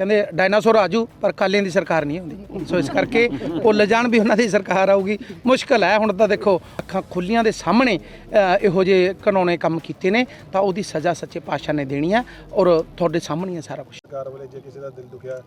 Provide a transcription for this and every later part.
ਕਹਿੰਦੇ ਡਾਇਨਾਸੌਰ ਆਜੂ ਪਰ ਕਾਲਿਆਂ ਦੀ ਸਰਕਾਰ ਨਹੀਂ ਆਉਂਦੀ। ਸੋ ਇਸ ਕਰਕੇ ਉਹ ਜਾਣ ਵੀ ਉਹਨਾਂ ਦੀ ਸਰਕਾਰ ਆਊਗੀ। ਮੁਸ਼ਕਲ ਹੈ, ਹੁਣ ਤਾਂ ਦੇਖੋ, ਅੱਖਾਂ ਖੁੱਲੀਆਂ ਦੇ ਸਾਹਮਣੇ ਇਹੋ ਜਿਹੇ ਕਾਨੂੰਨੇ ਕੰਮ ਕੀਤੇ ਨੇ, ਤਾਂ ਉਹਦੀ ਸਜ਼ਾ ਸੱਚੇ ਪਾਤਸ਼ਾਹ ਨੇ ਦੇਣੀ ਹੈ ਔਰ ਤੁਹਾਡੇ ਸਾਹਮਣੇ ਹੈ ਸਾਰਾ ਕੁਝ ਸਰਕਾਰ ਵੱਲੋਂ ਜੇ ਕਿਸੇ ਦਾ ਦਿਲ ਦੁਖਿਆ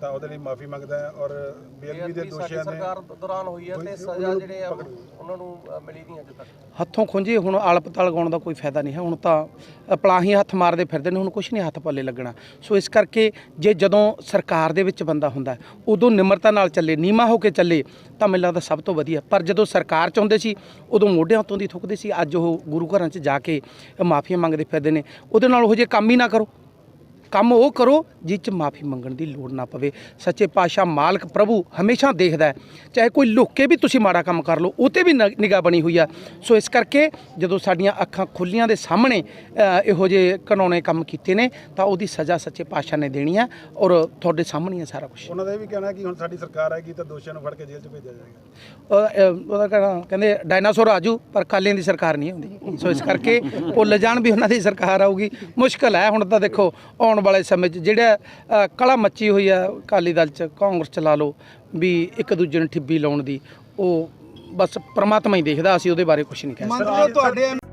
ਤਾਂ ਉਹਦੇ ਲਈ ਮਾਫੀ ਮੰਗਦਾ ਹੈ ਔਰ ਬੇਅਦਬੀ ਦੇ ਦੋਸ਼ੀਆਂ ਨੇ ਸਰਕਾਰ ਦੌਰਾਨ ਹੋਈ ਹੈ ਤੇ ਸਜ਼ਾ ਜਿਹੜੇ ਆ ਉਹਨਾਂ ਨੂੰ ਮਿਲੀ ਨਹੀਂ ਅਜੇ ਤੱਕ। ਹੱਥੋਂ ਖੁੰਝੇ ਹੁਣ ਆਲਪਤਾਲ ਲਗਾਉਣ ਦਾ ਕੋਈ ਫਾਇਦਾ ਨਹੀਂ ਹੈ। ਹੁਣ ਤਾਂ ਪਲਾਹੀ ਹੱਥ ਮਾਰਦੇ ਫਿਰਦੇ ਨੇ ਹੁਣ ਕੁਝ ਨਹੀਂ ਹੱਥ ਪੱਲੇ ਲੱਗਣਾ। ਸੋ ਇਸ ਕਰਕੇ ਜੇ ਜਦੋਂ ਸਰਕਾਰ ਦੇ ਵਿੱਚ ਬੰਦਾ ਹੁੰਦਾ ਉਦੋਂ ਨਿਮਰਤਾ ਨਾਲ ਚੱਲੇ ਨੀਮਾ ਹੋ ਕੇ ਚੱਲੇ ਤਾਂ ਮੈਨੂੰ ਲੱਗਦਾ ਸਭ ਤੋਂ ਵਧੀਆ। ਪਰ ਜਦੋਂ ਸਰਕਾਰ ਚ ਹੁੰਦੇ ਸੀ ਉਦੋਂ ਮੋਢਿਆਂ ਤੋਂ ਦੀ ਥੁੱਕਦੇ ਸੀ। ਅੱਜ ਉਹ ਗੁਰੂ ਘਰਾਂ 'ਚ ਜਾ ਕੇ ਮਾਫੀਆਂ ਮੰਗਦੇ ਫਿਰਦੇ ਨੇ। ਉਹਦੇ ਨਾਲ ਉਹ ਜੇ ਕੰਮ ਹੀ ਨਾ ਕਰੋ। ਕੰਮ ਉਹ ਕਰੋ ਜਿਸ 'ਚ ਮਾਫੀ ਮੰਗਣ ਦੀ ਲੋੜ ਨਾ ਪਵੇ। ਸੱਚੇ ਪਾਤਸ਼ਾਹ ਮਾਲਕ ਪ੍ਰਭੂ ਹਮੇਸ਼ਾ ਦੇਖਦਾ ਚਾਹੇ ਕੋਈ ਲੁੱਕ ਕੇ ਵੀ ਤੁਸੀਂ ਮਾੜਾ ਕੰਮ ਕਰ ਲਓ ਉਹ ਤੇ ਵੀ ਨਿਗਾਹ ਬਣੀ ਹੋਈ ਆ। ਸੋ ਇਸ ਕਰਕੇ ਜਦੋਂ ਸਾਡੀਆਂ ਅੱਖਾਂ ਖੁੱਲੀਆਂ ਦੇ ਸਾਹਮਣੇ ਇਹੋ ਜਿਹੇ ਕਾਨੂੰਨੇ ਕੰਮ ਕੀਤੇ ਨੇ ਤਾਂ ਉਹਦੀ ਸਜ਼ਾ ਸੱਚੇ ਪਾਤਸ਼ਾਹ ਨੇ ਦੇਣੀ ਹੈ ਔਰ ਤੁਹਾਡੇ ਸਾਹਮਣੇ ਹੈ ਸਾਰਾ ਕੁਝ ਉਹਨਾਂ ਦਾ ਇਹ ਵੀ ਕਹਿਣਾ ਕਿ ਹੁਣ ਸਾਡੀ ਸਰਕਾਰ ਆਏਗੀ ਤਾਂ ਦੋਸ਼ੀਆਂ ਨੂੰ ਫੜ ਕੇ ਜੇਲ੍ਹ 'ਚ ਭੇਜਿਆ ਜਾਏਗਾ। ਉਹਦਾ ਕਹਿਣਾ ਕਹਿੰਦੇ ਡਾਇਨਾਸੌਰ ਆਜੂ ਪਰ ਕਾਲਿਆਂ ਦੀ ਸਰਕਾਰ ਨਹੀਂ ਆਉਂਦੀ। ਸੋ ਇਸ ਕਰਕੇ ਭੁੱਲ ਜਾਣ ਵੀ ਉਹਨਾਂ ਦੀ ਸਰਕਾਰ ਆਊਗੀ। ਮੁਸ਼ਕਲ ਹੈ ਹੁਣ ਤਾਂ ਦੇਖੋ ਆਉਣ ਆਉਣ ਵਾਲੇ ਸਮੇਂ 'ਚ ਜਿਹੜਾ ਕਲਾ ਮੱਚੀ ਹੋਈ ਹੈ ਅਕਾਲੀ ਦਲ 'ਚ, ਕਾਂਗਰਸ 'ਚ ਲਾ ਲਓ, ਵੀ ਇੱਕ ਦੂਜੇ ਨੂੰ ਠਿੱਬੀ ਲਾਉਣ ਦੀ, ਉਹ ਬਸ ਪਰਮਾਤਮਾ ਹੀ ਦੇਖਦਾ, ਅਸੀਂ ਉਹਦੇ ਬਾਰੇ ਕੁਝ ਨਹੀਂ ਕਹਿ ਸਕਦੇ।